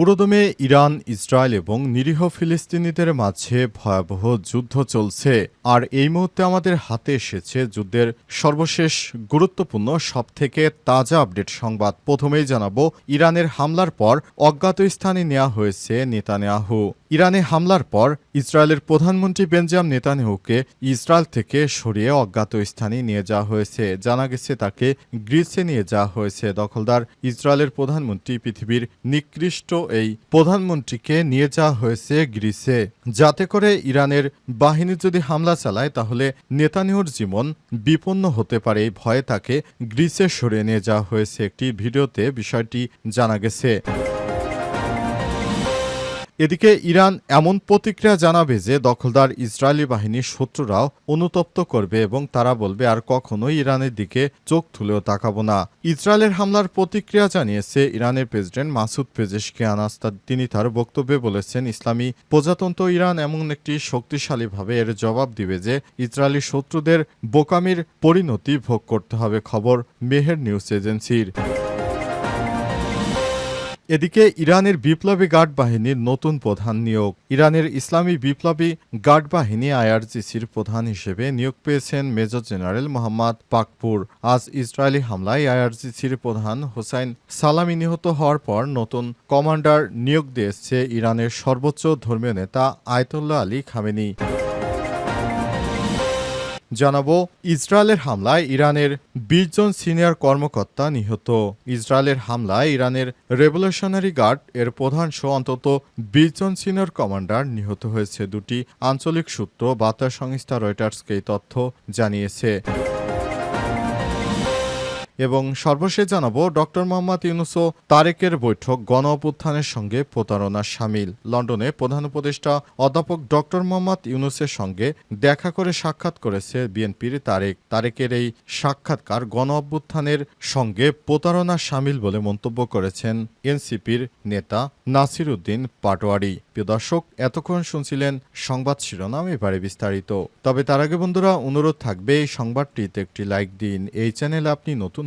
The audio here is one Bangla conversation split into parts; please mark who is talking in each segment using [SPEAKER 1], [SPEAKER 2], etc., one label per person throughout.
[SPEAKER 1] পুরোদমে ইরান, ইসরায়েল এবং নিরীহ ফিলিস্তিনিদের মাঝে ভয়াবহ যুদ্ধ চলছে। আর এই মুহূর্তে আমাদের হাতে এসেছে যুদ্ধের সর্বশেষ গুরুত্বপূর্ণ, সবথেকে তাজা আপডেট সংবাদ। প্রথমেই জানাব, ইরানের হামলার পর অজ্ঞাত স্থানে নেওয়া হয়েছে নেতানিয়াহু। ইরানে হামলার পর ইসরায়েলের প্রধানমন্ত্রী বেঞ্জাম নেতানিয়াহুকে ইসরায়েল থেকে সরিয়ে অজ্ঞাত স্থানে নিয়ে যাওয়া হয়েছে। জানা গেছে, তাকে গ্রিসে নিয়ে যাওয়া হয়েছে। দখলদার ইসরায়েলের প্রধানমন্ত্রী পৃথিবীর নিকৃষ্ট এই প্রধানমন্ত্রীকে নিয়ে যাওয়া হয়েছে গ্রিসে। যাতে করে ইরানের বাহিনী যদি হামলা চালায়, তাহলে নেতানিয়র জীবন বিপন্ন হতে পারে এই ভয়ে তাকে গ্রিসে সরিয়ে নিয়ে যাওয়া হয়েছে। একটি ভিডিওতে বিষয়টি জানা গেছে। এদিকে ইরান এমন প্রতিক্রিয়া জানাবে যে দখলদার ইসরায়েলি বাহিনীর শত্রুরাও অনুতপ্ত করবে এবং তারা বলবে আর কখনোই ইরানের দিকে চোখ তুলেও তাকাবো না। ইসরায়েলের হামলার প্রতিক্রিয়া জানিয়েছে ইরানের প্রেসিডেন্ট মাসুদ পেজেশকিয়ান। আস্তা তিনি তার বক্তব্যে বলেছেন, ইসলামী প্রজাতন্ত্র ইরান এমন একটি শক্তিশালীভাবে এর জবাব দিবে যে ইসরায়েলি শত্রুদের বোকামির পরিণতি ভোগ করতে হবে। খবর মেহের নিউজ এজেন্সির। এদিকে ইরানের বিপ্লবী গার্ড বাহিনীর নতুন প্রধান নিয়োগ। ইরানের ইসলামী বিপ্লবী গার্ড বাহিনী আইআরজিসির প্রধান হিসেবে নিয়োগ পেয়েছেন মেজর জেনারেল মোহাম্মদ পাকপুর। আজ ইসরায়েলি হামলায় আইআরজিসির প্রধান হোসাইন সালামি নিহত হওয়ার পর নতুন কমান্ডার নিয়োগ দিয়েছে ইরানের সর্বোচ্চ ধর্মীয় নেতা আয়তুল্লাহ আলী খামেনি। জানাব, ইসরায়েলের হামলায় ইরানের বিশ জন সিনিয়র কর্মকর্তা নিহত। ইসরায়েলের হামলায় ইরানের রেভলিউশনারি গার্ড এর প্রধান সহ অন্তত বিশ জন সিনিয়র কমান্ডার নিহত হয়েছে। দুটি আঞ্চলিক সূত্র বার্তা সংস্থা রয়টার্সকে এই তথ্য জানিয়েছে। এবং সর্বশেষ জানাব ডক্টর মোহাম্মদ ইউনুসো তারেকের বৈঠক গণ অভ্যুত্থানের সঙ্গে প্রতারণার সামিল। লন্ডনে প্রধান উপদেষ্টা অধ্যাপক ডক্টর মোহাম্মদ ইউনুসের সঙ্গে দেখা করে সাক্ষাৎ করেছে বিএনপির তারেক। তারেকের এই সাক্ষাৎকার গণ অভ্যুত্থানের সঙ্গে প্রতারণার সামিল বলে মন্তব্য করেছেন এনসিপির নেতা নাসির উদ্দিন পাটোয়ারি। প্রিয় দর্শক, এতক্ষণ শুনছিলেন সংবাদ শিরোনাম এবারে বিস্তারিত। তবে তার আগে বন্ধুরা, অনুরোধ থাকবে এই সংবাদটিতে একটি লাইক দিন। এই চ্যানেলে আপনি নতুন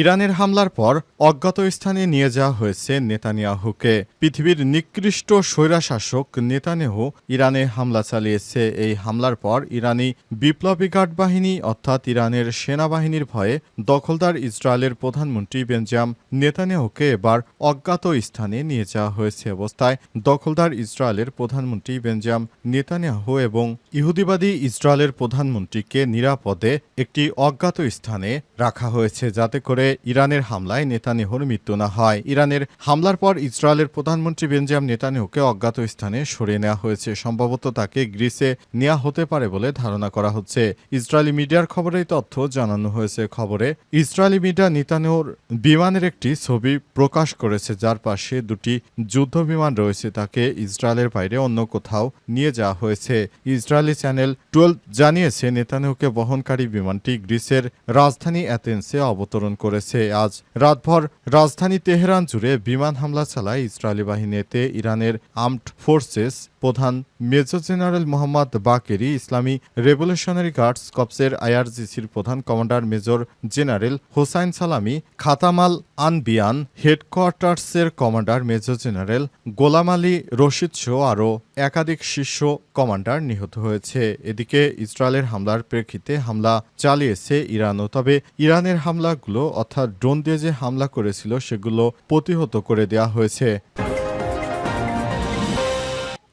[SPEAKER 1] ইরানের হামলার পর অজ্ঞাত স্থানে নিয়ে যাওয়া হয়েছে নেতানিয়াহুকে। পৃথিবীর নিকৃষ্ট স্বৈরাশাসক নেতানিয়াহু ইরানে হামলা চালিয়েছে। এই হামলার পর ইরানি বিপ্লবী গার্ড বাহিনী অর্থাৎ ইরানের সেনাবাহিনীর ভয়ে দখলদার ইসরায়েলের প্রধানমন্ত্রী বেঞ্জাম নেতানিয়াহুকে এবার অজ্ঞাত স্থানে নিয়ে যাওয়া হয়েছে অবস্থায় দখলদার ইসরায়েলের প্রধানমন্ত্রী বেঞ্জাম নেতানিয়াহু এবং ইহুদিবাদী ইসরায়েলের প্রধানমন্ত্রীকে নিরাপদে একটি অজ্ঞাত স্থানে রাখা হয়েছে। যাতে করে ইরানের হামলায় নেতানিয়াহুর মৃত্যু না হয়। ইরানের হামলার পর ইসরায়েলের প্রধানমন্ত্রী বেঞ্জাম নেতানিয়াহুকে অজ্ঞাত স্থানে সরিয়ে নেওয়া হয়েছে। সম্ভবত তাকে গ্রিসে নেওয়া হতে পারে বলে ধারণা করা হচ্ছে। ইসরায়েলি মিডিয়ার খবরে তথ্য জানানো হয়েছে খবরে, ইসরায়েলি মিডিয়া নেতানিয়াহুর বিমানের একটি ছবি প্রকাশ করেছে, যার পাশে দুটি যুদ্ধ বিমান রয়েছে। তাকে ইসরায়েলের বাইরে অন্য কোথাও নিয়ে যাওয়া হয়েছে। ইসরায়েলি চ্যানেল টুয়েলভ জানিয়েছে, নেতানিয়াহুকে বহনকারী বিমানটি গ্রিসের রাজধানী অ্যাথেন্সে অবতরণ করেছে। আজ রাতভর রাজধানী তেহরান জুড়ে বিমান হামলা চালায় ইসরায়েলি বাহিনীতে ইরানের আর্মড ফোর্সেস প্রধান মেজর জেনারেল মোহাম্মদ বাকেরি ইসলামী রেভলিউশনারি গার্ডস কপসের আইআরজিসির প্রধান commander major general Hossein Salami, খাতামাল আনবিয়ান, হেডকোয়ার্টার্সের commander major general Gholam Ali Rashid show আরও একাধিক শীর্ষ কমান্ডার নিহত হয়েছে। এদিকে ইসরায়েলের হামলার প্রেক্ষিতে হামলা চালিয়েছে ইরানও। তবে ইরানের হামলাগুলো অর্থাৎ ড্রোন দিয়ে যে হামলা করেছিল সেগুলো প্রতিহত করে দেয়া হয়েছে।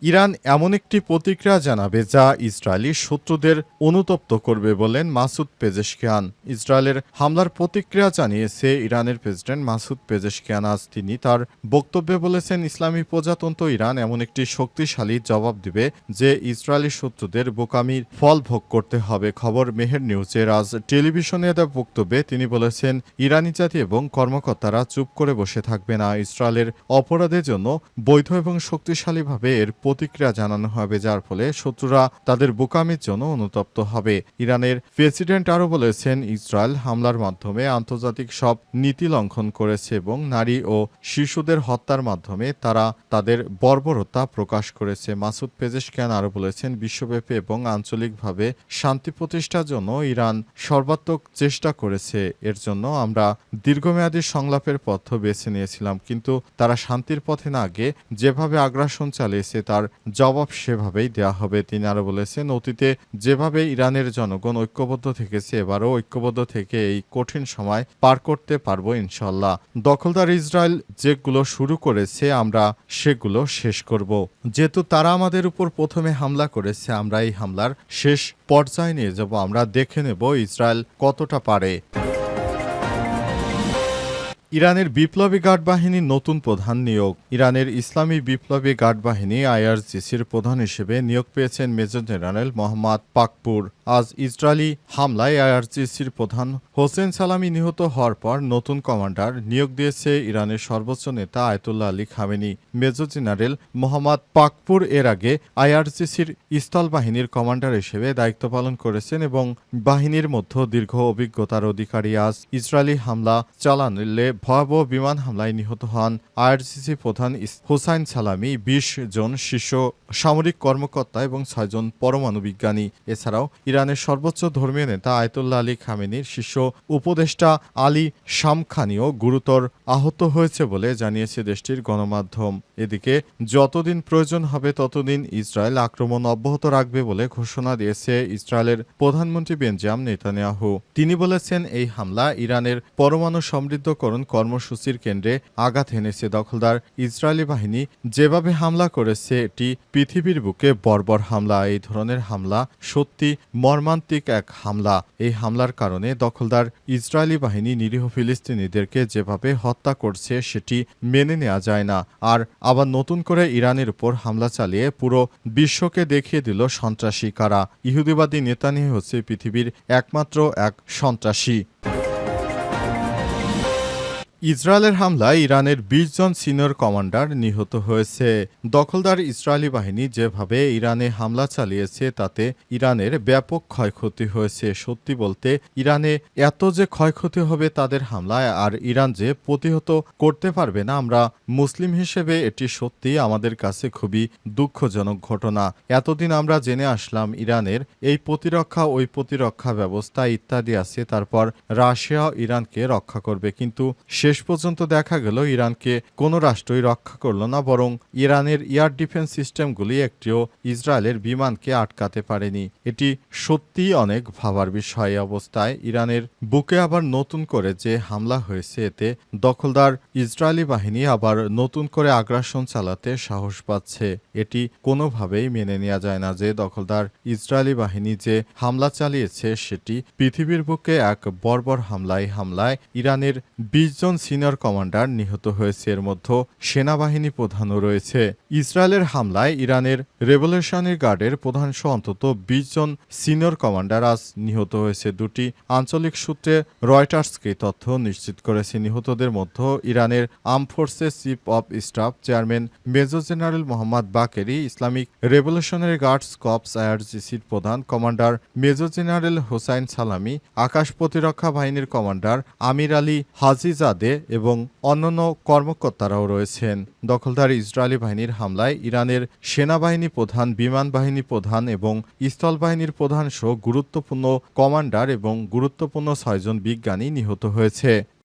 [SPEAKER 1] ইরান এমন একটি প্রতিক্রিয়া জানাবে যা ইসরায়েলি শত্রুদের অনুতপ্ত করবে বলেন মাসুদ পেজেশকিয়ান। ইসরায়েলের হামলার প্রতিক্রিয়া জানিয়েছে ইরানের প্রেসিডেন্ট মাসুদ পেজেশকিয়ান। আজ তিনি তার বক্তব্যে বলেছেন, ইসলামী প্রজাতন্ত্র ইরান এমন একটি শক্তিশালী জবাব দিবে যে ইসরায়েলি শত্রুদের বোকামির ফল ভোগ করতে হবে। খবর মেহের নিউজের আজ টেলিভিশনে দেওয়া বক্তব্যে তিনি বলেছেন, ইরানি জাতি এবং কর্মকর্তারা চুপ করে বসে থাকবে না। ইসরায়েলের অপরাধের জন্য বৈধ এবং শক্তিশালীভাবে এর প্রতিক্রিয়া জানানো হবে, যার ফলে শত্রুরা তাদের বোকামির জন্য অনুতপ্ত হবে। ইরানের প্রেসিডেন্ট আরও বলেছেন, ইসরায়েল হামলার মাধ্যমে আন্তর্জাতিক সব নীতি লঙ্ঘন করেছে এবং নারী ও শিশুদের হত্যার মাধ্যমে তারা তাদের বর্বরতা প্রকাশ করেছে। মাসুদ পেজেশকিয়ান আরও বলেছেন, বিশ্বব্যাপী এবং আঞ্চলিকভাবে শান্তি প্রতিষ্ঠার জন্য ইরান সর্বাত্মক চেষ্টা করেছে। এর জন্য আমরা দীর্ঘমেয়াদী সংলাপের পথ বেছে নিয়েছিলাম, কিন্তু তারা শান্তির পথে না আগে যেভাবে আগ্রাসন চালিয়েছে, তার জবাব সেভাবেই দেওয়া হবে। তিনি আরও বলেছেন, অতীতে যেভাবে ইরানের জনগণ ঐক্যবদ্ধ থেকেছে, এবারও ঐক্যবদ্ধ থেকে এই কঠিন সময় পার করতে পারব ইনশাল্লাহ দখলদার ইসরায়েল যেগুলো শুরু করেছে, আমরা সেগুলো শেষ করব। যেহেতু তারা আমাদের উপর প্রথমে হামলা করেছে, আমরা এই হামলার শেষ পর্যায়ে নিয়ে যাব। আমরা দেখে নেব ইসরায়েল কতটা পারে। ইরানের বিপ্লবী গার্ড বাহিনীর নতুন প্রধান নিয়োগ। ইরানের ইসলামী বিপ্লবী গার্ড বাহিনী আইআরজিসির প্রধান হিসেবে নিয়োগ পেয়েছেন মেজর জেনারেল মোহাম্মদ পাকপুর। আজ ইসরায়েলি হামলায় আইআরজিসির প্রধান হোসেন সালামি নিহত হওয়ার পর নতুন কমান্ডার নিয়োগ দিয়েছে ইরানের সর্বোচ্চ নেতা Ayatollah Ali Khamenei. Major general Mohammad Pakpour এর আগে আইআরজিসির স্থল বাহিনীর কমান্ডার হিসেবে দায়িত্ব পালন করেছেন এবং বাহিনীর মধ্যে দীর্ঘ অভিজ্ঞতার অধিকারী। আজ ইসরায়েলি হামলা চালানলে ভয়াবহ বিমান হামলায় নিহত হন আইআরসিসি প্রধান হোসাইন সালামি, বিশ জন শীর্ষ সামরিক কর্মকর্তা এবং ছয়জন পরমাণু বিজ্ঞানী। এছাড়াও ইরানের সর্বোচ্চ ধর্মীয় নেতা আয়তুল্লাহ আলী খামেনির শীর্ষ উপদেষ্টা আলী শামখানিও গুরুতর আহত হয়েছে বলে জানিয়েছে দেশটির গণমাধ্যম। এদিকে, যতদিন প্রয়োজন হবে ততদিন ইসরায়েল আক্রমণ অব্যাহত রাখবে বলে ঘোষণা দিয়েছে ইসরায়েলের প্রধানমন্ত্রী বেঞ্জাম নেতানিয়াহু। তিনি বলেছেন, এই হামলা ইরানের পরমাণু সমৃদ্ধকরণ কর্মসূচির কেন্দ্রে আঘাত হেনেছে দখলদার ইসরায়েলি বাহিনী। যেভাবে হামলা করেছে, এটি পৃথিবীর বুকে বর্বর হামলা। এই ধরনের হামলা সত্যি মর্মান্তিক এক হামলা। এই হামলার কারণে দখলদার ইসরায়েলি বাহিনী নিরীহ ফিলিস্তিনিদেরকে যেভাবে হত্যা করছে, সেটি মেনে নেওয়া যায় না। আর আবার নতুন করে ইরানের উপর হামলা চালিয়ে পুরো বিশ্বকে দেখিয়ে দিল সন্ত্রাসী কারা। ইহুদিবাদী নেতানিয়াহু হচ্ছে পৃথিবীর একমাত্র এক সন্ত্রাসী। ইসরায়েলের হামলায় ইরানের বিশ জন সিনিয়র কমান্ডার নিহত হয়েছে। দখলদার ইসরায়েলি বাহিনী যেভাবে ইরানে হামলা চালিয়েছে, তাতে ইরানের ব্যাপক ক্ষয়ক্ষতি হয়েছে। সত্যি বলতে, ইরানে এত যে ক্ষয়ক্ষতি হবে তাদের হামলায়, আর ইরান যে প্রতিহত করতে পারবে না, আমরা মুসলিম হিসেবে এটি সত্যি আমাদের কাছে খুবই দুঃখজনক ঘটনা। এতদিন আমরা জেনে আসলাম, ইরানের এই প্রতিরক্ষা, ওই প্রতিরক্ষা ব্যবস্থা ইত্যাদি আছে, তারপর রাশিয়া ইরানকে রক্ষা করবে। কিন্তু শেষ পর্যন্ত দেখা গেল ইরানকে কোনো রাষ্ট্রই রক্ষা করল না, বরং ইরানের এয়ার ডিফেন্স সিস্টেমগুলি একটিও ইসরায়েলের বিমানকে আটকাতে পারেনি। এটি সত্যিই অনেক ভাবার বিষয় অবস্থায়। ইরানের বুকে আবার নতুন করে যে হামলা হয়েছে, এতে দখলদার ইসরায়েলি বাহিনী আবার নতুন করে আগ্রাসন চালাতে সাহস পাচ্ছে। এটি কোনোভাবেই মেনে নেওয়া যায় না যে দখলদার ইসরায়েলি বাহিনী যে হামলা চালিয়েছে, সেটি পৃথিবীর বুকে এক বর্বর হামলায় হামলায় ইরানের বিশ জন সিনিয়র কমান্ডার নিহত হয়েছে। এর মধ্যে সেনাবাহিনী প্রধানও রয়েছে। ইসরায়েলের হামলায় ইরানের রেভলিউশনারি গার্ডের প্রধান সহ অন্তত বিশ জন সিনিয়র কমান্ডার আজ নিহত হয়েছে। দুটি আঞ্চলিক সূত্রে রয়টার্সকে তথ্য নিশ্চিত করেছে। নিহতদের মধ্যে ইরানের arm forces chief of staff chairman major general Mohammad Bagheri, Islamic revolutionary guards corps আইআরজিসির প্রধান কমান্ডার মেজর জেনারেল হোসাইন সালামি, আকাশ প্রতিরক্ষা বাহিনীর কমান্ডার আমির আলী হাজিজাদে এবং অন্যান্য কর্মকর্তারাও রয়েছেন। দখলদার ইসরায়েলি বাহিনীর হামলায় ইরানের সেনাবাহিনী প্রধান, বিমান বাহিনী প্রধান এবং স্থল বাহিনীর প্রধান সহ গুরুত্বপূর্ণ কমান্ডার এবং গুরুত্বপূর্ণ ছয়জন বিজ্ঞানী নিহত হয়েছে।